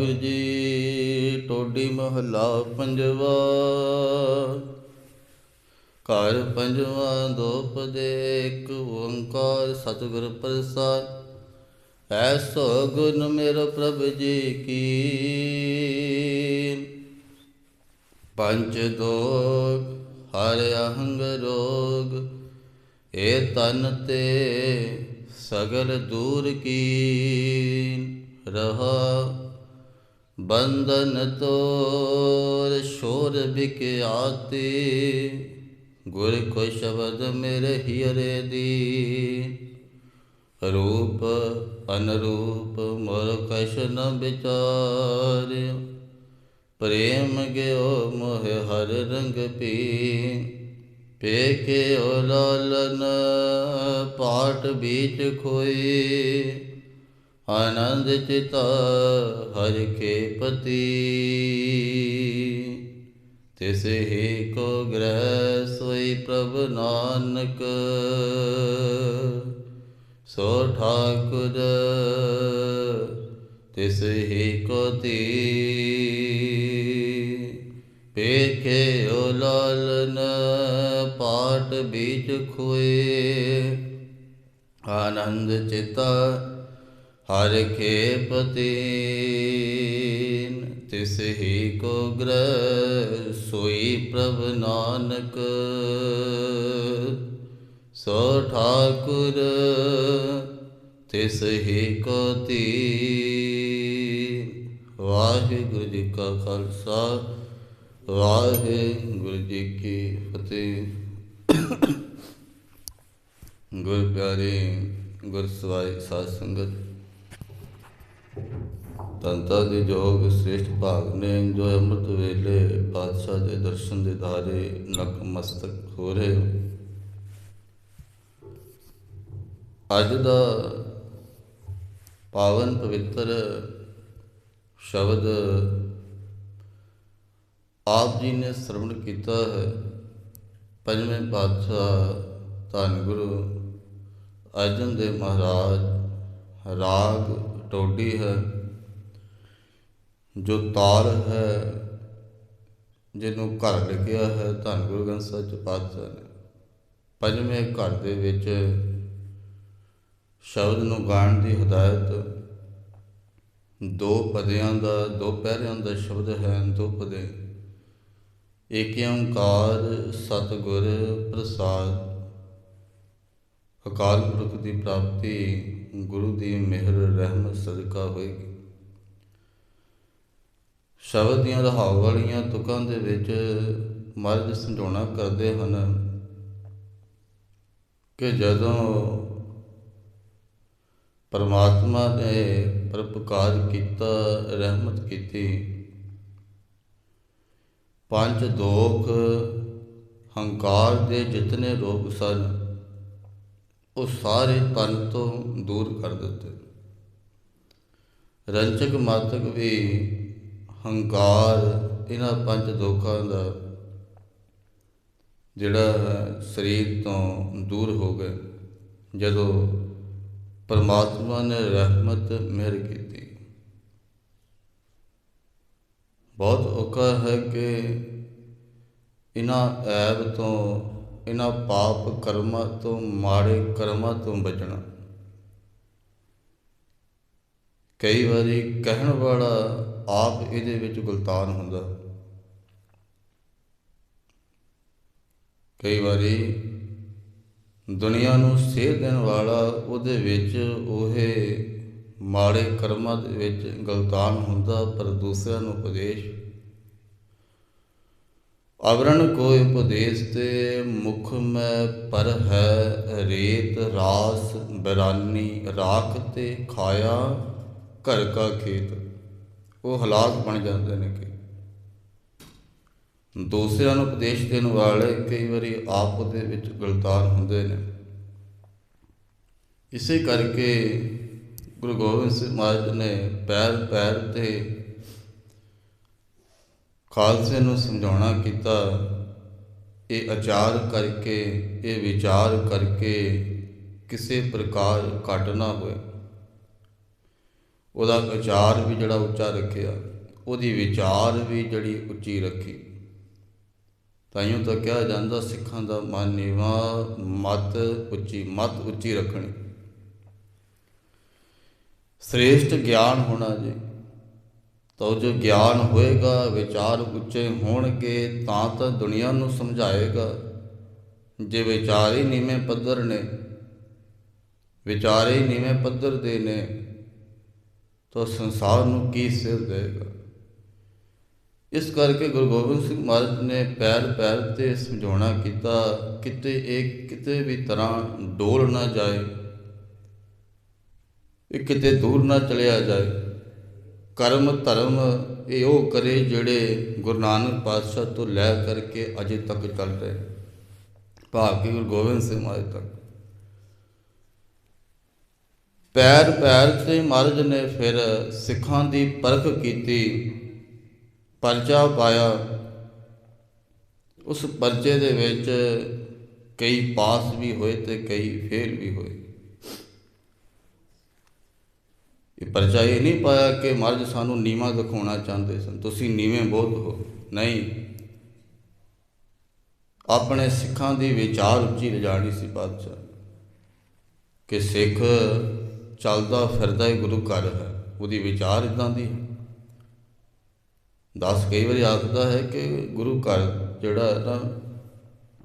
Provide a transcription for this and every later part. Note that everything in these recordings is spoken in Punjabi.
ਵਾਹਿਗੁਰੂ ਜੀ, ਟੋਡੀ ਮਹਲਾ ਪੰਜਵਾ। ਘਰ ਪੰਜਵਾ ਦੋਪਦੇ ਇੱਕ ਓੰਕਾਰ ਸਤਿਗੁਰ ਪ੍ਰਸਾਦ। ਐਸੋ ਗੁਣ ਮੇਰਾ ਪ੍ਰਭ ਜੀ ਕੀ ਪੰਜ ਦੋਗ, ਹਰ ਅਹੰਗ ਰੋਗ। ਏ ਤਨ ਤੇ ਸਗਲ ਦੂਰ ਕੀ ਰਹਾ ਬੰਧਨ ਤੋਰ ਸ਼ੋਰ ਬਿਕਿਆਤੀ, ਗੁਰ ਕੋ ਸ਼ਬਦ ਮੇਰੇ ਹਿਰੇ ਦੀ। ਰੂਪ ਅਨਰੂਪ ਮੋਰ ਕਛ ਨ ਵਿਚਾਰਿ, ਪ੍ਰੇਮ ਗਿਓ ਮੋਹ ਹਰ ਰੰਗ ਪੀ। ਪੇਕੇ ਓ ਲਾਲਨ ਪਾਟ ਬੀਚ ਖੋਏ ਆਨੰਦ ਚਿਤਾ ਹਰ ਕੇ ਪਤੀ। ਤਿਸ ਹੀ ਕੋ ਗ੍ਰਹਿ ਸੋਈ ਪ੍ਰਭ ਨਾਨਕ, ਸੋ ਠਾਕੁਰ ਤਿਸ ਹੀ ਕੋ ਤੀ। ਪੇਖੇ ਓ ਲਾਲਨ ਪਾਟ ਬੀਜ ਖੋਏ, ਆਨੰਦ ਚਿਤਾ ਹਰ ਕੇ ਪਤੀ ਤਿਸ ਹੀ ਕੋ ਗ੍ਰਹਿ ਸੋਈ ਪ੍ਰਭ ਨਾਨਕ ਸੋ ਠਾਕੁਰ ਤਿਸ ਹੀ ਕੋ ਤੀ ਵਾਹਿਗੁਰੂ ਜੀ ਕਾ ਖਾਲਸਾ ਵਾਹਿਗੁਰੂ ਜੀ ਕੀ ਫਤਿਹ ਗੁਰ ਪਿਆਰੇ ਗੁਰ ਸਵਾਈ ਸਾਧ ਸੰਗਤ ਤੰਤਾ ਦੇ ਜੋਗ ਸ੍ਰੇਸ਼ਟ ਭਾਗ ਨੇ ਜੋ ਅੰਮ੍ਰਿਤ ਵੇਲੇ ਪਾਤਸ਼ਾਹ ਦੇ ਦਰਸ਼ਨ ਦੇ ਧਾਰੇ ਨਕ ਮਸਤਕ ਹੋ ਰਹੇ ਅੱਜ ਦਾ ਪਾਵਨ ਪਵਿੱਤਰ ਸ਼ਬਦ ਆਪ ਜੀ ਨੇ ਸ਼ਰਵਣ ਕੀਤਾ ਹੈ। ਪੰਜਵੇਂ ਪਾਤਸ਼ਾਹ ਧੰਨ ਗੁਰੂ ਅਰਜਨ ਦੇਵ ਮਹਾਰਾਜ, ਰਾਗ ਟੋਡੀ ਹੈ। ਜੋ ਤਾਰ ਹੈ, ਜਿਹਨੂੰ ਘਰ ਲੱਗਿਆ ਹੈ, ਧੰਨ ਗੁਰੂ ਗ੍ਰੰਥ ਸਾਹਿਬ ਚ ਪਾਤਸ਼ਾਹ ਨੇ। ਪੰਜਵੇਂ ਘਰ ਦੇ ਵਿੱਚ ਸ਼ਬਦ ਨੂੰ ਗਾਣ ਦੀ ਹਦਾਇਤ। ਦੋ ਪਦਿਆਂ ਦਾ, ਦੋ ਪਹਿਰਿਆਂ ਦਾ ਸ਼ਬਦ ਹੈ, ਦੋ ਪਦੇ। ਏਕ ਓੰਕਾਰ ਸਤਿਗੁਰ ਪ੍ਰਸਾਦ। ਅਕਾਲ ਪੁਰਖ ਦੀ ਪ੍ਰਾਪਤੀ, ਗੁਰੂ ਦੀ ਮਿਹਰ, ਰਹਿਮਤ, ਸਦਕਾ ਹੋਏਗੀ। ਸ਼ਬਦ ਦੀਆਂ ਰਹਾਉ ਵਾਲੀਆਂ ਤੁਕਾਂ ਦੇ ਵਿੱਚ ਮਰਦ ਸਮਝਾਉਣਾ ਕਰਦੇ ਹਨ ਕਿ ਜਦੋਂ ਪਰਮਾਤਮਾ ਨੇ ਪਰਪਕਾਰ ਕੀਤਾ, ਰਹਿਮਤ ਕੀਤੀ, ਪੰਜ ਦੋਖ ਹੰਕਾਰ ਦੇ ਜਿਤਨੇ ਰੋਗ ਸਨ, ਉਹ ਸਾਰੇ ਤਨ ਤੋਂ ਦੂਰ ਕਰ ਦਿੱਤੇ। ਰੰਚਕ ਮਾਤਕ ਵੀ ਹੰਕਾਰ, ਇਹਨਾਂ ਪੰਜ ਦੁੱਖਾਂ ਦਾ ਜਿਹੜਾ ਹੈ ਸਰੀਰ ਤੋਂ ਦੂਰ ਹੋ ਗਏ, ਜਦੋਂ ਪਰਮਾਤਮਾ ਨੇ ਰਹਿਮਤ ਮਿਹਰ ਕੀਤੀ। ਬਹੁਤ ਔਖਾ ਹੈ ਕਿ ਇਹਨਾਂ ਐਬ ਤੋਂ, ਇਹਨਾਂ ਪਾਪ ਕਰਮਾਂ ਤੋਂ, ਮਾੜੇ ਕਰਮਾਂ ਤੋਂ ਬਚਣਾ। ਕਈ ਵਾਰੀ ਕਹਿਣ ਵਾਲਾ ਆਪ ਇਹਦੇ ਵਿੱਚ ਗੁਲਤਾਨ ਹੁੰਦਾ। ਕਈ ਵਾਰੀ ਦੁਨੀਆ ਨੂੰ ਸੇਧ ਦੇਣ ਵਾਲਾ ਉਹਦੇ ਵਿੱਚ ਉਹੇ ਮਾੜੇ ਕਰਮਾਂ ਦੇ ਵਿੱਚ ਗਲਤਾਨ ਹੁੰਦਾ, ਪਰ ਦੂਸਰਿਆਂ ਨੂੰ ਉਪਦੇਸ਼। ਅਵਰਣ ਕੋਈ ਉਪਦੇਸ਼ ਤੇ ਮੁਖ ਮੈਂ ਪਰ ਹੈ, ਰੇਤ, ਰਾਸ, ਬਰਾਨੀ, ਰਾਖ ਤੇ ਖਾਇਆ ਘਰ ਕਾ ਖੇਤ। ਉਹ ਹਾਲਾਤ ਬਣ ਜਾਂਦੇ ਨੇ ਕਿ ਦੂਸਰਿਆਂ ਨੂੰ ਉਪਦੇਸ਼ ਦੇਣ ਵਾਲੇ ਕਈ ਵਾਰੀ ਆਪ ਦੇ ਵਿੱਚ ਗਲਤਾਨ ਹੁੰਦੇ ਨੇ। ਇਸੇ ਕਰਕੇ ਗੁਰੂ ਗੋਬਿੰਦ ਸਿੰਘ ਮਹਾਰਾਜ ਨੇ ਪੈਰ ਪੈਰ ਤੇ ਖਾਲਸੇ ਨੂੰ ਸਮਝਾਉਣਾ ਕੀਤਾ, ਇਹ ਆਚਾਰ ਕਰਕੇ, ਇਹ ਵਿਚਾਰ ਕਰਕੇ ਕਿਸੇ ਪ੍ਰਕਾਰ ਘਟ ਨਾ ਹੋਏ। ਉਹਦਾ ਉਚਾਰ ਵੀ ਜਿਹੜਾ ਉੱਚਾ ਰੱਖਿਆ, ਉਹਦੀ ਵਿਚਾਰ ਵੀ ਜਿਹੜੀ ਉੱਚੀ ਰੱਖੀ। ਤਾਈਓ ਤਾਂ ਕਿਹਾ ਜਾਂਦਾ ਸਿੱਖਾਂ ਦਾ ਮਨ ਨੀਵਾ ਮਤ ਉੱਚੀ ਮਤ ਉੱਚੀ ਰੱਖਣੀ। ਸ੍ਰੇਸ਼ਟ ਗਿਆਨ ਹੋਣਾ ਜੀ। ਤਾਂ ਜੋ ਗਿਆਨ ਹੋਏਗਾ, ਵਿਚਾਰ ਉੱਚੇ ਹੋਣਗੇ, ਤਾਂ ਤਾਂ ਦੁਨੀਆ ਨੂੰ ਸਮਝਾਏਗਾ। ਜੇ ਵਿਚਾਰ ਹੀ ਨੀਵੇਂ ਪੱਧਰ ਨੇ, ਵਿਚਾਰ ਹੀ ਨੀਵੇਂ ਪੱਧਰ ਦੇ ਨੇ ਤਾਂ ਸੰਸਾਰ ਨੂੰ ਕੀ ਸਿਰ ਦੇਗਾ ਇਸ ਕਰਕੇ ਗੁਰੂ ਗੋਬਿੰਦ ਸਿੰਘ ਮਹਾਰਾਜ ਨੇ ਪੈਰ ਪੈਰ ਤੇ ਸਮਝਾਉਣਾ ਕੀਤਾ ਕਿਤੇ ਇਹ ਕਿਤੇ ਵੀ ਤਰ੍ਹਾਂ ਡੋਲ ਨਾ ਜਾਏ ਇਹ ਕਿਤੇ ਦੂਰ ਨਾ ਚਲਿਆ ਜਾਏ ਕਰਮ ਧਰਮ ਇਹ ਉਹ ਕਰੇ ਜਿਹੜੇ ਗੁਰੂ ਨਾਨਕ ਪਾਤਸ਼ਾਹ ਤੋਂ ਲੈ ਕਰਕੇ ਅਜੇ ਤੱਕ ਚੱਲ ਰਹੇ ਭਾਵ ਕਿ ਗੁਰੂ ਗੋਬਿੰਦ ਸਿੰਘ ਮਹਾਰਾਜ ਤੱਕ ਪੈਰ ਪੈਰ ਤੇ ਮਹਾਰਾਜ ਨੇ ਫਿਰ ਸਿੱਖਾਂ ਦੀ ਪਰਖ ਕੀਤੀ, ਪਰਚਾ ਪਾਇਆ। ਉਸ ਪਰਚੇ ਦੇ ਵਿੱਚ ਕਈ ਪਾਸ ਵੀ ਹੋਏ ਤੇ ਕਈ ਫੇਲ ਵੀ ਹੋਏ। ਇਹ ਪਰਚਾ ਇਹ ਨਹੀਂ ਪਾਇਆ ਕਿ ਮਹਾਰਾਜ ਸਾਨੂੰ ਨੀਵਾ ਦਿਖਾਉਣਾ ਚਾਹੁੰਦੇ ਸਨ। ਤੁਸੀਂ ਨੀਵੇਂ ਬਹੁਤ ਹੋ। ਨਹੀਂ। ਆਪਣੇ ਸਿੱਖਾਂ ਦੀ ਵਿਚਾਰ ਉੱਚੀ ਲਿਜਾਣੀ ਸੀ ਬਾਦਸ਼ਾਹ। ਕਿ ਸਿੱਖ ਚੱਲਦਾ ਫਿਰਦਾ ਹੀ ਗੁਰੂ ਘਰ ਹੈ, ਉਹਦੀ ਵਿਚਾਰ ਇਦਾਂ ਦੀ ਹੈ। ਦਸ ਕਈ ਵਾਰੀ ਆਖਦਾ ਹੈ ਕਿ ਗੁਰੂ ਘਰ ਜਿਹੜਾ ਹੈ ਨਾ,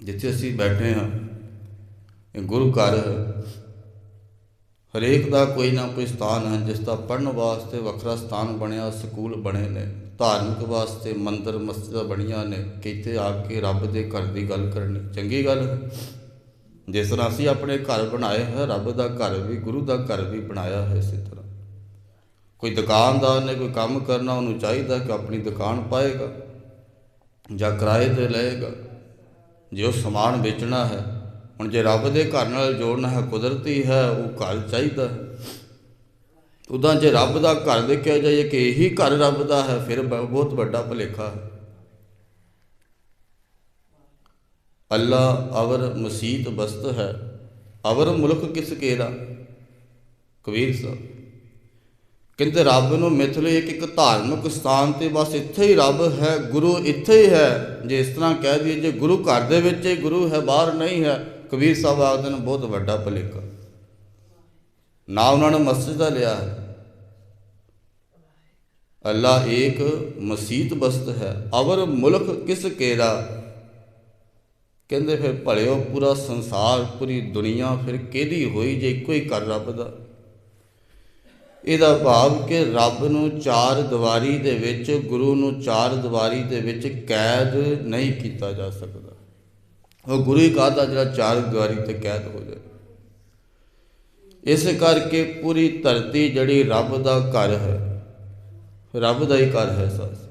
ਜਿੱਥੇ ਅਸੀਂ ਬੈਠੇ ਹਾਂ, ਇਹ ਗੁਰੂ ਘਰ ਹਰੇਕ ਦਾ ਕੋਈ ਨਾ ਕੋਈ ਸਥਾਨ ਹੈ, ਜਿਸ ਦਾ ਪੜਨ ਵਾਸਤੇ ਵੱਖਰਾ ਸਥਾਨ ਬਣਿਆ, ਸਕੂਲ ਬਣੇ ਨੇ, ਧਾਰਮਿਕ ਵਾਸਤੇ ਮੰਦਰ, ਮਸਜਿਦਾਂ ਬਣੀਆਂ ਨੇ, ਕਿਤੇ ਆ ਕੇ ਰੱਬ ਦੇ ਘਰ ਦੀ ਗੱਲ ਕਰਨੀ ਚੰਗੀ ਗੱਲ ਹੈ। ਜਿਸ ਤਰ੍ਹਾਂ ਅਸੀਂ ਆਪਣੇ ਘਰ ਬਣਾਏ ਹੈ, ਰੱਬ ਦਾ ਘਰ ਵੀ, ਗੁਰੂ ਦਾ ਘਰ ਵੀ ਬਣਾਇਆ ਹੈ ਇਸੇ ਤਰ੍ਹਾਂ। ਕੋਈ ਦੁਕਾਨਦਾਰ ਨੇ ਕੋਈ ਕੰਮ ਕਰਨਾ, ਉਹਨੂੰ ਚਾਹੀਦਾ ਕਿ ਆਪਣੀ ਦੁਕਾਨ ਪਾਏਗਾ ਜਾਂ ਕਿਰਾਏ ਤੇ ਲਏਗਾ। ਜੇ ਉਹ ਸਮਾਨ ਵੇਚਣਾ ਹੈ, ਹੁਣ ਜੇ ਰੱਬ ਦੇ ਘਰ ਨਾਲ ਜੋੜਨਾ ਹੈ, ਕੁਦਰਤੀ ਹੈ, ਉਹ ਘਰ ਚਾਹੀਦਾ ਹੈ। ਉਦਾਂ ਜੇ ਰੱਬ ਦਾ ਘਰ ਦੇਖਿਆ ਜਾਏ ਕਿ ਇਹੀ ਘਰ ਰੱਬ ਦਾ ਹੈ, ਫਿਰ ਬਹੁਤ ਵੱਡਾ ਭਲੇਖਾ ਹੈ। ਅੱਲਾ ਅਵਰ ਮਸੀਤ ਬਸਤ ਹੈ। ਅਵਰ ਮੁਲਕ ਕਿਸ ਕੇਰਾ ਕਬੀਰ ਸਾਹਿਬ। ਕਹਿੰਦੇ ਰੱਬ ਨੂੰ ਮਿਥਲੇ ਇੱਕ ਇੱਕ ਧਾਰਮਿਕ ਸਥਾਨ ਤੇ ਬਸ ਇੱਥੇ ਹੀ ਰੱਬ ਹੈ, ਗੁਰੂ ਇੱਥੇ ਹੀ ਹੈ। ਜੇ ਇਸ ਤਰ੍ਹਾਂ ਕਹਿ ਦਈਏ, ਜੇ ਗੁਰੂ ਘਰ ਦੇ ਵਿੱਚ ਹੀ ਗੁਰੂ ਹੈ, ਬਾਹਰ ਨਹੀਂ ਹੈ, ਕਬੀਰ ਸਾਹਿਬ ਆਖਦੇ ਨੇ ਬਹੁਤ ਵੱਡਾ ਭਲੇਖਾ। ਨਾ ਉਹਨਾਂ ਨੇ ਮਸਜਿਦ ਦਾ ਲਿਆ ਹੈ। ਅੱਲਾ ਏਕ ਮਸੀਤ ਬਸਤ ਹੈ। ਅਵਰ ਮੁਲਕ ਕਿਸ ਕੇਰਾ ਕਹਿੰਦੇ ਫਿਰ ਭਲਿਓ ਪੂਰਾ ਸੰਸਾਰ, ਪੂਰੀ ਦੁਨੀਆ ਫਿਰ ਕਿਹਦੀ ਹੋਈ ਜੇ ਇੱਕੋ ਹੀ ਕਰ ਰੱਬ ਦਾ? ਇਹਦਾ ਭਾਵ ਕਿ ਰੱਬ ਨੂੰ ਚਾਰ ਦੀਵਾਰੀ ਦੇ ਵਿੱਚ, ਗੁਰੂ ਨੂੰ ਚਾਰ ਦੀਵਾਰੀ ਦੇ ਵਿੱਚ ਕੈਦ ਨਹੀਂ ਕੀਤਾ ਜਾ ਸਕਦਾ। ਉਹ ਗੁਰੂ ਹੀ ਕਹਦਾ ਜਿਹੜਾ ਚਾਰ ਦੀਵਾਰੀ ਤੇ ਕੈਦ ਹੋ ਜਾਏ ਇਸ ਕਰਕੇ ਪੂਰੀ ਧਰਤੀ ਜਿਹੜੀ ਰੱਬ ਦਾ ਘਰ ਹੈ, ਰੱਬ ਦਾ ਹੀ ਘਰ ਹੈ ਸਾਸ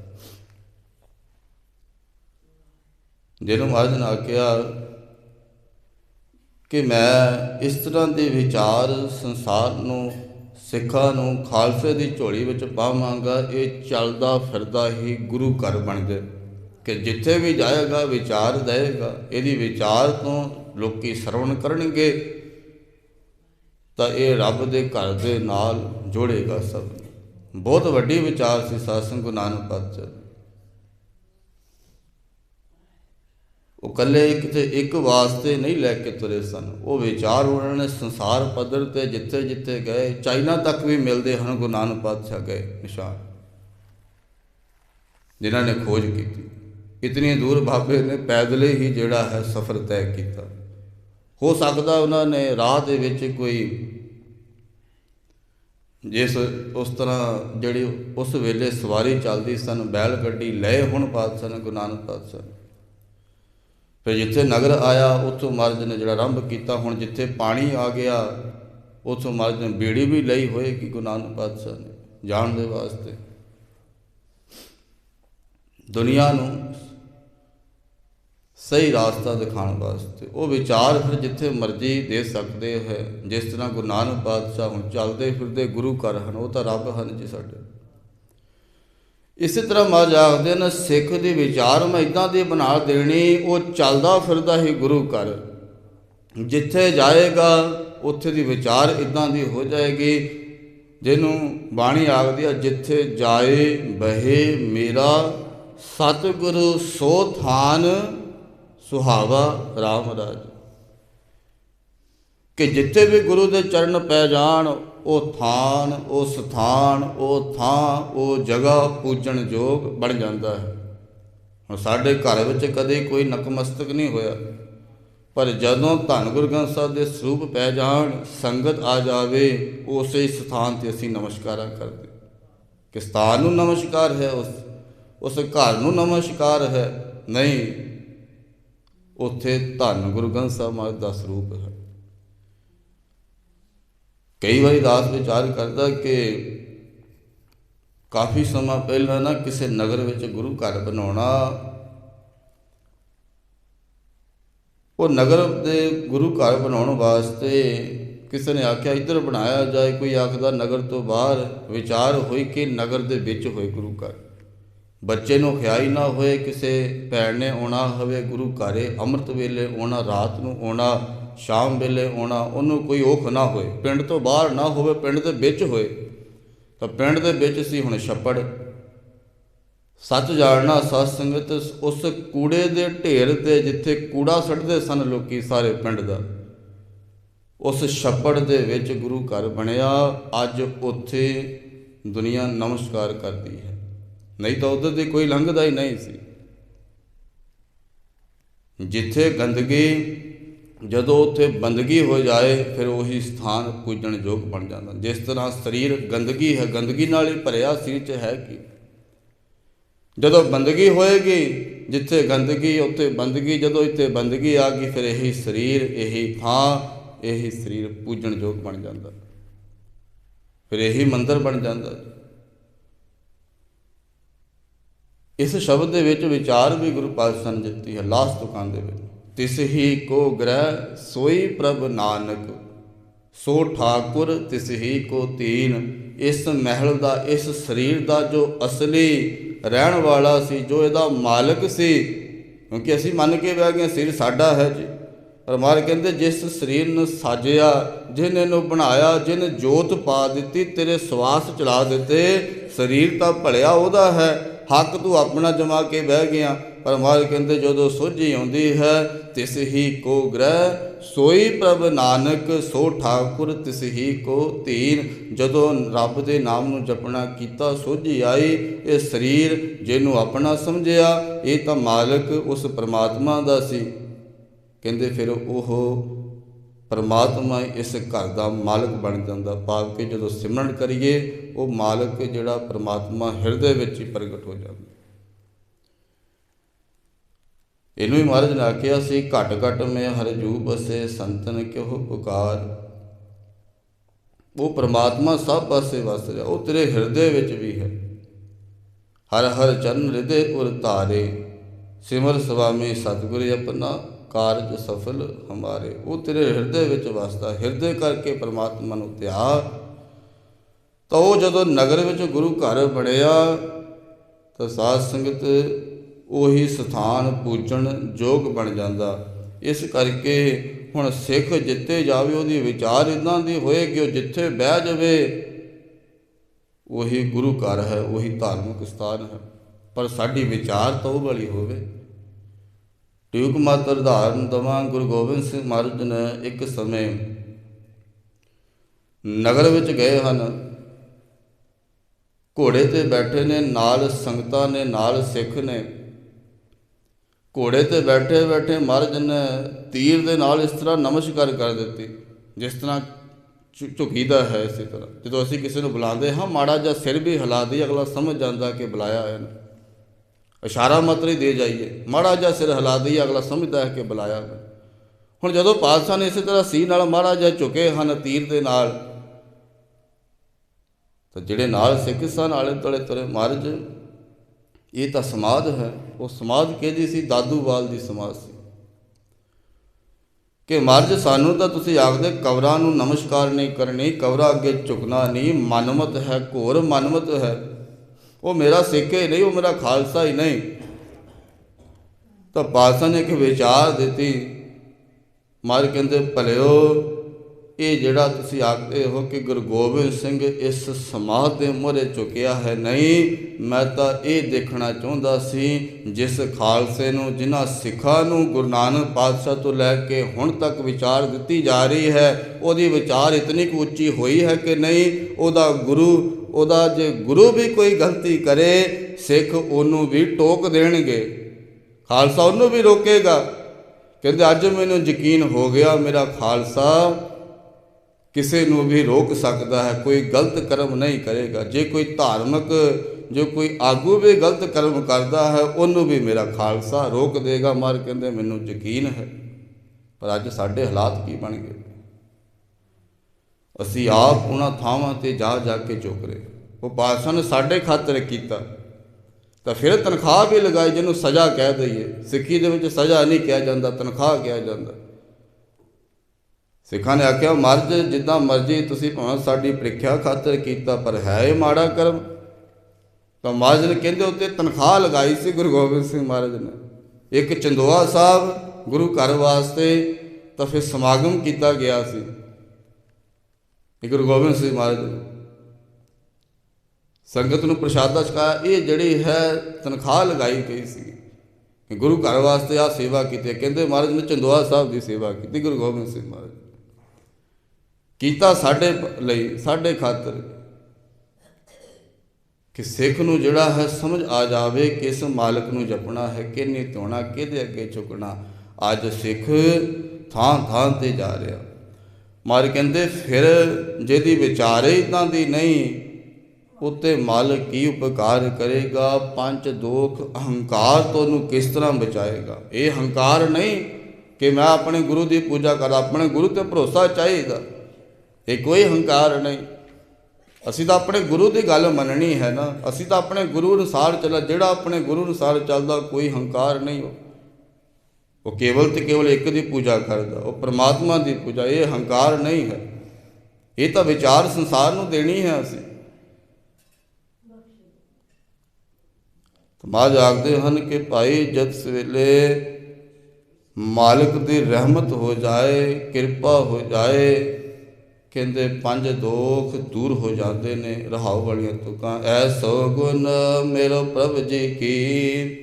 ਜਿਹਨੂੰ ਮਹਾਰਾਜ ਨੇ ਆਖਿਆ ਕਿ ਮੈਂ ਇਸ ਤਰ੍ਹਾਂ ਦੇ ਵਿਚਾਰ ਸੰਸਾਰ ਨੂੰ, ਸਿੱਖਾਂ ਨੂੰ, ਖਾਲਸੇ ਦੀ ਝੋਲੀ ਵਿੱਚ ਪਾਵਾਂਗਾ, ਇਹ ਚੱਲਦਾ ਫਿਰਦਾ ਹੀ ਗੁਰੂ ਘਰ ਬਣ ਜਾਏ। ਕਿ ਜਿੱਥੇ ਵੀ ਜਾਏਗਾ, ਵਿਚਾਰ ਦੇਗਾ ਇਹਦੀ ਵਿਚਾਰ ਤੋਂ ਲੋਕੀ ਸਰਵਣ ਕਰਨਗੇ, ਤਾਂ ਇਹ ਰੱਬ ਦੇ ਘਰ ਦੇ ਨਾਲ ਜੋੜੇਗਾ ਸਭ ਨੂੰ। ਬਹੁਤ ਵੱਡੀ ਵਿਚਾਰ ਸੀ ਸਾਸੰਗ ਗੁਰੂ ਨਾਨਕ ਪਾਤਸ਼ਾਹ ਉਹ ਕੱਲੇ ਇੱਕ ਤੇ ਇੱਕ ਵਾਸਤੇ ਨਹੀਂ ਲੈ ਕੇ ਤੁਰੇ ਸਨ। ਉਹ ਵਿਚਾਰ ਉਹਨਾਂ ਨੇ ਸੰਸਾਰ ਪੱਧਰ ਤੇ ਜਿੱਥੇ ਜਿੱਥੇ ਗਏ, ਚਾਈਨਾ ਤੱਕ ਵੀ ਮਿਲਦੇ ਹਨ, ਗੁਰੂ ਨਾਨਕ ਪਾਤਸ਼ਾਹ ਗਏ ਨਿਸ਼ਾਨ। ਜਿਨ੍ਹਾਂ ਨੇ ਖੋਜ ਕੀਤੀ। ਇਤਨੀ ਦੂਰ ਬਾਬੇ ਨੇ ਪੈਦਲ ਹੀ ਜਿਹੜਾ ਹੈ ਸਫ਼ਰ ਤੈਅ ਕੀਤਾ। ਹੋ ਸਕਦਾ ਉਹਨਾਂ ਨੇ ਰਾਹ ਦੇ ਵਿੱਚ ਕੋਈ ਜਿਸ ਉਸ ਤਰ੍ਹਾਂ ਜਿਹੜੀ ਉਸ ਵੇਲੇ ਸਵਾਰੀ ਚੱਲਦੀ ਸਨ, ਬੈਲ ਗੱਡੀ ਲਏ ਹੁਣ ਪਾਤਸ਼ਾਹ ਨੇ ਗੁਰੂ ਨਾਨਕ ਪਾਤਸ਼ਾਹ ਫਿਰ ਜਿੱਥੇ ਨਗਰ ਆਇਆ, ਉੱਥੋਂ ਮਹਾਰਾਜ ਨੇ ਜਿਹੜਾ ਆਰੰਭ ਕੀਤਾ, ਹੁਣ ਜਿੱਥੇ ਪਾਣੀ ਆ ਗਿਆ, ਉੱਥੋਂ ਮਹਾਰਾਜ ਨੇ ਬੇੜੀ ਵੀ ਲਈ ਹੋਏ ਕਿ ਗੁਰੂ ਨਾਨਕ ਪਾਤਸ਼ਾਹ ਨੇ, ਜਾਣ ਦੇ ਵਾਸਤੇ। ਦੁਨੀਆ ਨੂੰ ਸਹੀ ਰਾਸਤਾ ਦਿਖਾਉਣ ਵਾਸਤੇ। ਉਹ ਵਿਚਾਰ ਫਿਰ ਜਿੱਥੇ ਮਰਜ਼ੀ ਦੇ ਸਕਦੇ ਹੈ। ਜਿਸ ਤਰ੍ਹਾਂ ਗੁਰੂ ਨਾਨਕ ਪਾਤਸ਼ਾਹ ਹੁਣ ਚੱਲਦੇ ਫਿਰਦੇ ਗੁਰੂ ਘਰ ਹਨ, ਉਹ ਤਾਂ ਰੱਬ ਹਨ ਜੀ ਸਾਡੇ। ਇਸੇ ਤਰ੍ਹਾਂ ਮਹਾਰਾਜ ਆਖਦੇ ਨੇ ਸਿੱਖ ਦੀ ਵਿਚਾਰ ਮੈਂ ਇਦਾਂ ਦੀ ਬਣਾ ਦੇਣੀ, ਉਹ ਚੱਲਦਾ ਫਿਰਦਾ ਹੀ ਗੁਰੂ ਘਰ। ਜਿੱਥੇ ਜਾਏਗਾ, ਉੱਥੇ ਦੀ ਵਿਚਾਰ ਇਦਾਂ ਦੀ ਹੋ ਜਾਏਗੀ, ਜਿਹਨੂੰ ਬਾਣੀ ਆਖਦੀ ਆ, ਜਿੱਥੇ ਜਾਏ, ਬਹੇ ਮੇਰਾ ਸਤਿਗੁਰੂ, ਸੋ ਥਾਨ ਸੁਹਾਵਾ RAM ਰਾਜ। ਕਿ ਜਿੱਥੇ ਵੀ ਗੁਰੂ ਦੇ ਚਰਨ ਪੈ ਜਾਣ ਉਹ ਥਾਨ, ਉਹ ਸਥਾਨ, ਉਹ ਥਾਂ, ਉਹ ਜਗ੍ਹਾ ਪੂਜਣ ਯੋਗ ਬਣ ਜਾਂਦਾ ਹੈ। ਹੁਣ ਸਾਡੇ ਘਰ ਵਿੱਚ ਕਦੇ ਕੋਈ ਨਕਮਸਤਕ ਨਹੀਂ ਹੋਇਆ। ਪਰ ਜਦੋਂ ਧੰਨ ਗੁਰੂ ਗ੍ਰੰਥ ਸਾਹਿਬ ਦੇ ਸਰੂਪ ਪੈ ਜਾਣ, ਸੰਗਤ ਆ ਜਾਵੇ, ਉਸੇ ਸਥਾਨ ਤੇ ਅਸੀਂ ਨਮਸਕਾਰਾਂ ਕਰਦੇ। ਕਿ ਸਥਾਨ ਨੂੰ ਨਮਸਕਾਰ ਹੈ ਉਸ ਉਸ ਘਰ ਨੂੰ ਨਮਸਕਾਰ ਹੈ। ਨਹੀਂ, ਉੱਥੇ ਧੰਨ ਗੁਰੂ ਗ੍ਰੰਥ ਸਾਹਿਬ ਮਹਾਰਾਜ ਦਾ ਸਰੂਪ ਹੈ। ਕਈ ਵਾਰੀ ਦਾਸ ਵਿਚਾਰ ਕਰਦਾ ਕਿ ਕਾਫੀ ਸਮਾਂ ਪਹਿਲਾਂ ਨਾ ਕਿਸੇ ਨਗਰ ਵਿੱਚ ਗੁਰੂ ਘਰ ਬਣਾਉਣਾ, ਉਹ ਨਗਰ ਦੇ ਗੁਰੂ ਘਰ ਬਣਾਉਣ ਵਾਸਤੇ ਕਿਸੇ ਨੇ ਆਖਿਆ, ਇੱਧਰ ਬਣਾਇਆ ਜਾਏ। ਕੋਈ ਆਖਦਾ, ਨਗਰ ਤੋਂ ਬਾਹਰ ਵਿਚਾਰ ਹੋਈ ਕਿ ਨਗਰ ਦੇ ਵਿੱਚ ਹੋਏ ਗੁਰੂ ਘਰ। ਬੱਚੇ ਨੂੰ ਖਿਆਈ ਨਾ ਹੋਏ, ਕਿਸੇ ਭੈਣ ਨੇ ਆਉਣਾ ਹੋਵੇ ਗੁਰੂ ਘਰੇ, ਅੰਮ੍ਰਿਤ ਵੇਲੇ ਆਉਣਾ, ਰਾਤ ਨੂੰ ਆਉਣਾ ਸ਼ਾਮ ਵੇਲੇ ਆਉਣਾ, ਉਹਨੂੰ ਕੋਈ ਔਖ ਨਾ ਹੋਏ। ਪਿੰਡ ਤੋਂ ਬਾਹਰ ਨਾ ਹੋਵੇ, ਪਿੰਡ ਦੇ ਵਿੱਚ ਹੋਏ। ਤਾਂ ਪਿੰਡ ਦੇ ਵਿੱਚ ਸੀ ਹੁਣ ਛੱਪੜ। ਸੱਚ ਜਾਣਨਾ ਸਤ ਸੰਗਤ, ਉਸ ਕੂੜੇ ਦੇ ਢੇਰ ਤੇ ਜਿੱਥੇ ਕੂੜਾ ਸੱਟਦੇ ਸਨ ਲੋਕੀ ਸਾਰੇ ਪਿੰਡ ਦਾ, ਉਸ ਛੱਪੜ ਦੇ ਵਿੱਚ ਗੁਰੂ ਘਰ ਬਣਿਆ। ਅੱਜ ਉੱਥੇ ਦੁਨੀਆ ਨਮਸਕਾਰ ਕਰਦੀ ਹੈ। ਨਹੀਂ ਤਾਂ ਉਧਰ ਦੀ ਕੋਈ ਲੰਘਦਾ ਹੀ ਨਹੀਂ ਸੀ। ਜਿੱਥੇ ਗੰਦਗੀ ਜਦੋਂ ਉੱਥੇ ਬੰਦਗੀ ਹੋ ਜਾਏ, ਫਿਰ ਉਹੀ ਸਥਾਨ ਪੂਜਣ ਯੋਗ ਬਣ ਜਾਂਦਾ। ਜਿਸ ਤਰ੍ਹਾਂ ਸਰੀਰ ਗੰਦਗੀ ਹੈ, ਗੰਦਗੀ ਨਾਲ ਹੀ ਭਰਿਆ ਸਰੀਰ 'ਚ ਹੈ ਕੀ? ਜਦੋਂ ਬੰਦਗੀ ਹੋਏਗੀ, ਜਿੱਥੇ ਗੰਦਗੀ, ਉੱਥੇ ਬੰਦਗੀ, ਜਦੋਂ ਇੱਥੇ ਬੰਦਗੀ ਆ ਗਈ, ਫਿਰ ਇਹੀ ਸਰੀਰ, ਇਹੀ ਥਾਂ, ਇਹੀ ਸਰੀਰ ਪੂਜਣ ਯੋਗ ਬਣ ਜਾਂਦਾ। ਫਿਰ ਇਹੀ ਮੰਦਰ ਬਣ ਜਾਂਦਾ। ਇਸ ਸ਼ਬਦ ਦੇ ਵਿੱਚ ਵਿਚਾਰ ਵੀ ਗੁਰੂ ਪਾਤਸ਼ਾਹ ਨੇ ਦਿੱਤੀ ਹੈ, ਲਾਸਟ ਦੁਕਾਨ ਦੇ ਵਿੱਚ। ਤਿਸ ਹੀ ਕੋ ਗ੍ਰਹਿ ਸੋਈ ਪ੍ਰਭ ਨਾਨਕ, ਸੋ ਠਾਕੁਰ ਤਿਸ ਹੀ ਕੋ ਤੀਨ। ਇਸ ਮਹਿਲ ਦਾ, ਇਸ ਸਰੀਰ ਦਾ ਜੋ ਅਸਲੀ ਰਹਿਣ ਵਾਲਾ ਸੀ, ਜੋ ਇਹਦਾ ਮਾਲਕ ਸੀ, ਕਿਉਂਕਿ ਅਸੀਂ ਮੰਨ ਕੇ ਬਹਿ ਗਏ ਸਰੀਰ ਸਾਡਾ ਹੈ ਜੀ। ਪਰ ਮਾਰ ਕਹਿੰਦੇ, ਜਿਸ ਸਰੀਰ ਨੂੰ ਸਾਜਿਆ, ਜਿਨ ਇਹਨੂੰ ਬਣਾਇਆ, ਜਿਨ ਜੋਤ ਪਾ ਦਿੱਤੀ, ਤੇਰੇ ਸਵਾਸ ਚਲਾ ਦਿੱਤੇ, ਸਰੀਰ ਤਾਂ ਭਲਿਆ ਉਹਦਾ ਹੈ। ਹੱਕ ਤੂੰ ਆਪਣਾ ਜਮਾ ਕੇ ਬਹਿ ਗਿਆ। ਪਰ ਮਾਲ ਕਹਿੰਦੇ, ਜਦੋਂ ਸੋਝੀ ਆਉਂਦੀ ਹੈ, ਤਿਸ ਹੀ ਕੋ ਗ੍ਰਹਿ। ਸੋਈ ਪ੍ਰਭ ਨਾਨਕ, ਸੋ ਠਾਕੁਰ ਤਿਸ ਹੀ ਕੋ ਤੀਨ ਜਦੋਂ ਰੱਬ ਦੇ ਨਾਮ ਨੂੰ ਜਪਣਾ ਕੀਤਾ, ਸੋਝੀ ਆਈ, ਇਹ ਸਰੀਰ ਜਿਹਨੂੰ ਆਪਣਾ ਸਮਝਿਆ, ਇਹ ਤਾਂ ਮਾਲਕ ਉਸ ਪ੍ਰਮਾਤਮਾ ਦਾ ਸੀ। ਕਹਿੰਦੇ, ਫਿਰ ਉਹ ਪਰਮਾਤਮਾ ਇਸ ਘਰ ਦਾ ਮਾਲਕ ਬਣ ਜਾਂਦਾ। ਭਾਵ ਕਿ ਜਦੋਂ ਸਿਮਰਨ ਕਰੀਏ, ਉਹ ਮਾਲਕ ਜਿਹੜਾ ਪਰਮਾਤਮਾ ਹਿਰਦੇ ਵਿੱਚ ਹੀ ਪ੍ਰਗਟ ਹੋ ਜਾਂਦਾ। ਇਹਨੂੰ ਹੀ ਮਹਾਰਾਜ ਨੇ ਆਖਿਆ ਸੀ, ਘਟ ਘਟ ਮੈਂ ਹਰ ਜੂ ਬਸੇ, ਸੰਤਨ ਕਿਉ ਪੁਕਾਰ। ਉਹ ਪ੍ਰਮਾਤਮਾ ਸਭ ਪਾਸੇ ਵਸ ਰਿਹਾ, ਉਹ ਤੇਰੇ ਹਿਰਦੇ ਵਿੱਚ ਵੀ ਹੈ। ਹਰ ਹਰ ਚਰਨ ਹਿਰਦੇ ਉਰ ਧਾਰੇ, ਸਿਮਰ ਸੁਆਮੀ ਸਤਿਗੁਰ ਆਪਣਾ ਕਾਰਜ ਸਫਲ ਹਮਾਰੇ। ਉਹ ਤੇਰੇ ਹਿਰਦੇ ਵਿੱਚ ਵਸਦਾ, ਹਿਰਦੇ ਕਰਕੇ ਪ੍ਰਮਾਤਮਾ ਨੂੰ ਧਿਆ। ਤਾਂ ਉਹ ਜਦੋਂ ਨਗਰ ਵਿੱਚ ਗੁਰੂ ਘਰ ਬਣਿਆ, ਤਾਂ ਸਾਧ ਸੰਗਤ ਉਹੀ ਸਥਾਨ ਪੂਜਣ ਯੋਗ ਬਣ ਜਾਂਦਾ। ਇਸ ਕਰਕੇ ਹੁਣ ਸਿੱਖ ਜਿੱਤੇ ਜਾਵੇ, ਉਹਦੀ ਵਿਚਾਰ ਇਦਾਂ ਦੀ ਹੋਏ ਕਿ ਉਹ ਜਿੱਥੇ ਬਹਿ ਜਾਵੇ, ਉਹੀ ਗੁਰੂ ਘਰ ਹੈ, ਉਹੀ ਧਾਰਮਿਕ ਸਥਾਨ ਹੈ। ਪਰ ਸਾਡੀ ਵਿਚਾਰ ਤਾਂ ਉਹ ਵਾਲੀ ਹੋਵੇ। ਟਿਊਕ ਮਾਤਰ ਧਾਰਨ ਦਵਾਂ ਗੁਰੂ ਗੋਬਿੰਦ ਸਿੰਘ ਮਹਾਰਾਜ ਨੇ ਇੱਕ ਸਮੇਂ ਨਗਰ ਵਿੱਚ ਗਏ ਹਨ। ਘੋੜੇ ਤੇ ਬੈਠੇ ਨੇ, ਨਾਲ ਸੰਗਤਾਂ ਨੇ, ਨਾਲ ਸਿੱਖ ਨੇ। ਘੋੜੇ ਤੇ ਬੈਠੇ ਬੈਠੇ ਮਹਾਰਾਜ ਨੇ ਤੀਰ ਦੇ ਨਾਲ ਇਸ ਤਰ੍ਹਾਂ ਨਮਸਕਾਰ ਕਰ ਦਿੱਤੀ, ਜਿਸ ਤਰ੍ਹਾਂ ਝੁਕੀਦਾ ਹੈ ਇਸੇ ਤਰ੍ਹਾਂ। ਜਦੋਂ ਅਸੀਂ ਕਿਸੇ ਨੂੰ ਬੁਲਾਉਂਦੇ ਹਾਂ ਮਾੜਾ ਜਿਹਾ ਸਿਰ ਵੀ ਹਿਲਾ ਦੀ ਅਗਲਾ ਸਮਝ ਜਾਂਦਾ ਕਿ ਬੁਲਾਇਆ ਹੈ ਨਾ ਇਸ਼ਾਰਾ ਮਾਤਰੀ ਦੇ ਜਾਈਏ। ਮਾੜਾ ਜਿਹਾ ਸਿਰ ਹਿਲਾ ਦੀ ਅਗਲਾ ਸਮਝਦਾ ਹੈ ਕਿ ਬੁਲਾਇਆ ਹੈ। ਹੁਣ ਜਦੋਂ ਪਾਤਸ਼ਾਹ ਨੇ ਇਸੇ ਤਰ੍ਹਾਂ ਸੀ ਨਾਲ ਮਾੜਾ ਜਿਹਾ ਝੁਕੇ ਹਨ ਤੀਰ ਦੇ ਨਾਲ, ਤਾਂ ਜਿਹੜੇ ਨਾਲ ਸਿੱਖ ਸਨ, ਆਲੇ ਤਲੇ ਤੁਰੇ, ਮਹਾਰਾਜ ਇਹ ਤਾਂ ਸਮਾਧ ਹੈ। ਉਹ ਸਮਾਧ ਕਿਹਦੀ ਸੀ? ਦਾਦੂਵਾਲ ਦੀ ਸਮਾਧ ਸੀ। ਕਿ ਮਹਾਰਾਜ, ਸਾਨੂੰ ਤਾਂ ਤੁਸੀਂ ਆਖਦੇ ਕਵਰਾਂ ਨੂੰ ਨਮਸਕਾਰ ਨਹੀਂ ਕਰਨੀ ਕਵਰਾਂ ਅੱਗੇ ਝੁਕਣਾ ਨਹੀਂ। ਮਨਮਤ ਹੈ, ਘੋਰ ਮਨਮਤ ਹੈ। ਉਹ ਮੇਰਾ ਸਿੱਖ ਹੀ ਨਹੀਂ, ਉਹ ਮੇਰਾ ਖਾਲਸਾ ਹੀ ਨਹੀਂ। ਤਾਂ ਪਾਤਸ਼ਾਹ ਨੇ ਇੱਕ ਵਿਚਾਰ ਦਿੱਤੀ। ਮਾਰ ਕਹਿੰਦੇ, ਭਲਿਓ ਇਹ ਜਿਹੜਾ ਤੁਸੀਂ ਆਖਦੇ ਹੋ ਕਿ ਗੁਰੂ ਗੋਬਿੰਦ ਸਿੰਘ ਇਸ ਸਮਾਧ ਦੇ ਮੂਹਰੇ ਝੁਕਿਆ ਹੈ, ਨਹੀਂ, ਮੈਂ ਤਾਂ ਇਹ ਦੇਖਣਾ ਚਾਹੁੰਦਾ ਸੀ ਜਿਸ ਖਾਲਸੇ ਨੂੰ, ਜਿਨ੍ਹਾਂ ਸਿੱਖਾਂ ਨੂੰ ਗੁਰੂ ਨਾਨਕ ਪਾਤਸ਼ਾਹ ਤੋਂ ਲੈ ਕੇ ਹੁਣ ਤੱਕ ਵਿਚਾਰ ਦਿੱਤੀ ਜਾ ਰਹੀ ਹੈ, ਉਹਦੀ ਵਿਚਾਰ ਇਤਨੀ ਕੁ ਉੱਚੀ ਹੋਈ ਹੈ ਕਿ ਨਹੀਂ, ਉਹਦਾ ਗੁਰੂ, ਉਹਦਾ ਜੇ ਗੁਰੂ ਵੀ ਕੋਈ ਗਲਤੀ ਕਰੇ, ਸਿੱਖ ਉਹਨੂੰ ਵੀ ਟੋਕ ਦੇਣਗੇ। ਖਾਲਸਾ ਉਹਨੂੰ ਵੀ ਰੋਕੇਗਾ। ਕਹਿੰਦੇ, ਅੱਜ ਮੈਨੂੰ ਯਕੀਨ ਹੋ ਗਿਆ ਮੇਰਾ ਖਾਲਸਾ ਕਿਸੇ ਨੂੰ ਵੀ ਰੋਕ ਸਕਦਾ ਹੈ, ਕੋਈ ਗਲਤ ਕਰਮ ਨਹੀਂ ਕਰੇਗਾ। ਜੇ ਕੋਈ ਧਾਰਮਿਕ, ਜੋ ਕੋਈ ਆਗੂ ਵੀ ਗਲਤ ਕਰਮ ਕਰਦਾ ਹੈ, ਉਹਨੂੰ ਵੀ ਮੇਰਾ ਖਾਲਸਾ ਰੋਕ ਦੇਗਾ। ਮਾਰ ਕਹਿੰਦੇ, ਮੈਨੂੰ ਯਕੀਨ ਹੈ, ਪਰ ਅੱਜ ਸਾਡੇ ਹਾਲਾਤ ਕੀ ਬਣ ਗਏ? ਅਸੀਂ ਆਪ ਉਹਨਾਂ ਥਾਵਾਂ ਤੇ ਜਾ ਜਾ ਕੇ ਚੁੱਕ ਰਹੇ। ਉਹ ਪਾਤਸ਼ਾਹ ਨੇ ਸਾਡੇ ਖਾਤਰ ਕੀਤਾ। ਤਾਂ ਫਿਰ ਤਨਖਾਹ ਵੀ ਲਗਾਈ, ਜਿਹਨੂੰ ਸਜ਼ਾ ਕਹਿ ਦਈਏ। ਸਿੱਖੀ ਦੇ ਵਿੱਚ ਸਜ਼ਾ ਨਹੀਂ ਕਿਹਾ ਜਾਂਦਾ, ਤਨਖਾਹ ਕਿਹਾ ਜਾਂਦਾ। ਸਿੱਖਾਂ ਨੇ ਆਖਿਆ ਮਰਜ ਜਿੱਦਾਂ ਮਰਜ਼ੀ ਤੁਸੀਂ ਭਾਵੇਂ ਸਾਡੀ ਪ੍ਰੀਖਿਆ ਖਾਤਰ ਕੀਤਾ, ਪਰ ਹੈ ਇਹ ਮਾੜਾ ਕਰਮ? ਤਾਂ ਮਹਾਰਾਜ ਨੇ ਕਹਿੰਦੇ ਉੱਤੇ ਤਨਖਾਹ ਲਗਾਈ ਸੀ ਗੁਰੂ ਗੋਬਿੰਦ ਸਿੰਘ ਮਹਾਰਾਜ ਨੇ। ਇੱਕ ਚੰਦੋਆ ਸਾਹਿਬ ਗੁਰੂ ਘਰ ਵਾਸਤੇ ਤਾਂ ਫਿਰ ਸਮਾਗਮ ਕੀਤਾ ਗਿਆ ਸੀ। ਇਹ ਗੁਰੂ ਗੋਬਿੰਦ ਸਿੰਘ ਮਹਾਰਾਜ ਨੇ। ਸੰਗਤ ਨੂੰ ਪ੍ਰਸ਼ਾਦਾ ਛਕਾਇਆ। ਇਹ ਜਿਹੜੀ ਹੈ ਤਨਖਾਹ ਲਗਾਈ ਗਈ ਸੀ ਕਿ ਗੁਰੂ ਘਰ ਵਾਸਤੇ ਆ ਸੇਵਾ ਕੀਤੀ ਕਹਿੰਦੇ ਮਹਾਰਾਜ ਨੇ ਚੰਦੋਆ ਸਾਹਿਬ ਦੀ ਸੇਵਾ ਕੀਤੀ, ਗੁਰੂ ਗੋਬਿੰਦ ਸਿੰਘ ਮਹਾਰਾਜ ਕੀਤਾ ਸਾਡੇ ਲਈ, ਸਾਡੇ ਖਾਤਰ ਕਿ ਸਿੱਖ ਨੂੰ ਜਿਹੜਾ ਹੈ ਸਮਝ ਆ ਜਾਵੇ ਕਿਸ ਮਾਲਕ ਨੂੰ ਜਪਣਾ ਹੈ, ਕਿਹਨੇ ਨਹੀਂ ਧੋਣਾ, ਕਿਹਦੇ ਅੱਗੇ ਝੁਕਣਾ। ਅੱਜ ਸਿੱਖ ਥਾਂ ਥਾਂ ਤੇ ਜਾ ਰਿਹਾ। ਮਾਰ ਕਹਿੰਦੇ, ਫਿਰ ਜਿਹਦੀ ਵਿਚਾਰੇ ਇਦਾਂ ਦੀ ਨਹੀਂ, ਉਤੇ ਮਾਲਕ ਕੀ ਉਪਕਾਰ ਕਰੇਗਾ? ਪੰਜ ਦੋਖ, ਅਹੰਕਾਰ ਤੋਂ ਉਹਨੂੰ ਕਿਸ ਤਰ੍ਹਾਂ ਬਚਾਏਗਾ? ਇਹ ਹੰਕਾਰ ਨਹੀਂ ਕਿ ਮੈਂ ਆਪਣੇ ਗੁਰੂ ਦੀ ਪੂਜਾ ਕਰਾਂ, ਆਪਣੇ ਗੁਰੂ ਤੇ ਭਰੋਸਾ ਚਾਹੀਦਾ। ਇਹ ਕੋਈ ਹੰਕਾਰ ਨਹੀਂ। ਅਸੀਂ ਤਾਂ ਆਪਣੇ ਗੁਰੂ ਦੀ ਗੱਲ ਮੰਨਣੀ ਹੈ ਨਾ। ਅਸੀਂ ਤਾਂ ਆਪਣੇ ਗੁਰੂ ਅਨੁਸਾਰ ਚੱਲ, ਜਿਹੜਾ ਆਪਣੇ ਗੁਰੂ ਅਨੁਸਾਰ ਚੱਲਦਾ, ਕੋਈ ਹੰਕਾਰ ਨਹੀਂ। ਉਹ ਕੇਵਲ ਤੇ ਕੇਵਲ ਇੱਕ ਦੀ ਪੂਜਾ ਕਰਦਾ, ਉਹ ਪ੍ਰਮਾਤਮਾ ਦੀ ਪੂਜਾ, ਇਹ ਹੰਕਾਰ ਨਹੀਂ ਹੈ। ਇਹ ਤਾਂ ਵਿਚਾਰ ਸੰਸਾਰ ਨੂੰ ਦੇਣੀ ਹੈ ਅਸੀਂ। ਸਮਾਜ ਆਖਦੇ ਹਨ ਕਿ ਭਾਈ, ਜਦ ਸਵੇਲੇ ਮਾਲਕ ਦੀ ਰਹਿਮਤ ਹੋ ਜਾਏ, ਕਿਰਪਾ ਹੋ ਜਾਏ ਕਹਿੰਦੇ ਪੰਜ ਦੋਖ ਦੂਰ ਹੋ ਜਾਂਦੇ ਨੇ, ਰਹਾਉ ਵਾਲੀਆਂ ਤੁਕਾਂ। ਐਸੋ ਗੁਣ ਮੇਰੋ ਪ੍ਰਭ ਜੀ ਕੀ?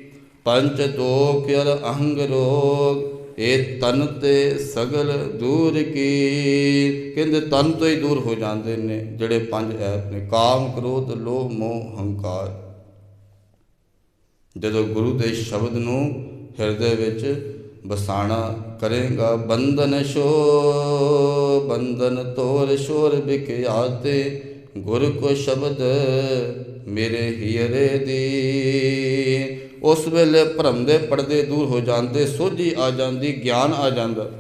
ਪੰਜ ਦੋਖ ਅਰ ਅਹੰਗ ਰੋਗ ਇਹ ਤਨ ਤੇ ਸਗਲ ਦੂਰ ਕੀ? ਕਹਿੰਦੇ ਤਨ ਤੋਂ ਹੀ ਦੂਰ ਹੋ ਜਾਂਦੇ ਨੇ ਜਿਹੜੇ ਪੰਜ ਐਪ ਨੇ। ਕਾਮ, ਕ੍ਰੋਧ, ਲੋਭ, ਮੋਹ, ਹੰਕਾਰ। ਜਦੋਂ ਗੁਰੂ ਦੇ ਸ਼ਬਦ ਨੂੰ ਹਿਰਦੇ ਵਿੱਚ ਬਸਾਣਾ ਕਰੇਗਾ, ਬੰਧਨ ਸ਼ੋ ਬੰਧਨ ਤੋਰ ਸ਼ੋਰ ਬਿਕਿਆਤੇ, ਗੁਰ ਕੋ ਸ਼ਬਦ ਮੇਰੇ ਹੀਰੇ ਦੀ। ਉਸ ਵੇਲੇ ਭਰਮ ਦੇ ਪਰਦੇ ਦੂਰ ਹੋ ਜਾਂਦੇ, ਸੋਝੀ ਆ ਜਾਂਦੀ, ਗਿਆਨ ਆ ਜਾਂਦਾ।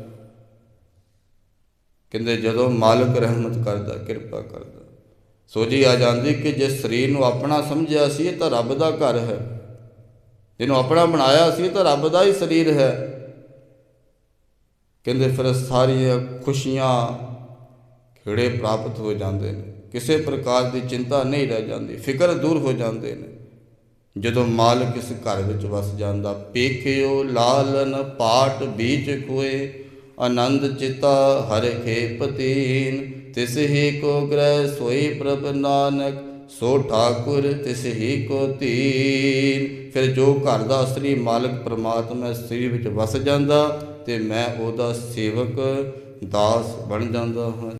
ਕਹਿੰਦੇ ਜਦੋਂ ਮਾਲਕ ਰਹਿਮਤ ਕਰਦਾ, ਕਿਰਪਾ ਕਰਦਾ। ਸੋਝੀ ਆ ਜਾਂਦੀ ਕਿ ਜੇ ਸਰੀਰ ਨੂੰ ਆਪਣਾ ਸਮਝਿਆ ਸੀ ਤਾਂ ਰੱਬ ਦਾ ਘਰ ਹੈ। ਜਿਹਨੂੰ ਆਪਣਾ ਬਣਾਇਆ ਸੀ ਤਾਂ ਰੱਬ ਦਾ ਹੀ ਸਰੀਰ ਹੈ। ਕਹਿੰਦੇ ਫਿਰ ਸਾਰੀਆਂ ਖੁਸ਼ੀਆਂ ਖੇੜੇ ਪ੍ਰਾਪਤ ਹੋ ਜਾਂਦੇ ਨੇ। ਕਿਸੇ ਪ੍ਰਕਾਰ ਦੀ ਚਿੰਤਾ ਨਹੀਂ ਰਹਿ ਜਾਂਦੀ, ਫਿਕਰ ਦੂਰ ਹੋ ਜਾਂਦੇ ਨੇ। ਜਦੋਂ ਮਾਲਕ ਇਸ ਘਰ ਵਿੱਚ ਵਸ ਜਾਂਦਾ ਪੇਖਿਓ ਲਾਲਨ ਪਾਟ ਬੀਚ ਕੋਏ, ਆਨੰਦ ਚਿਤਾ ਹਰ ਖੇਪਤੀਨ ਤਿਸ ਹੀ ਕੋ ਗ੍ਰਹਿ ਸੋਈ ਪ੍ਰਭ ਨਾਨਕ, ਸੋ ਠਾਕੁਰ ਤਿਸ ਹੀ ਕੋ ਤੀਨ ਫਿਰ ਜੋ ਘਰ ਦਾ ਅਸਲੀ ਮਾਲਕ ਪ੍ਰਮਾਤਮਾ ਸਰੀਰ ਵਿੱਚ ਵਸ ਜਾਂਦਾ ਤੇ ਮੈਂ ਉਹਦਾ ਸੇਵਕ ਦਾਸ ਬਣ ਜਾਂਦਾ ਹਾਂ।